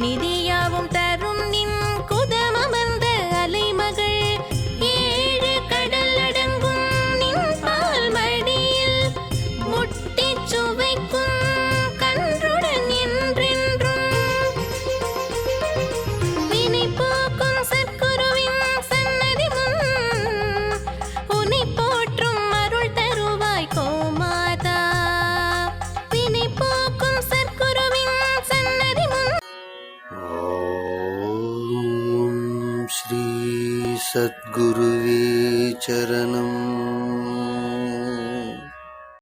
நிதி சத்குருவே சரணம்.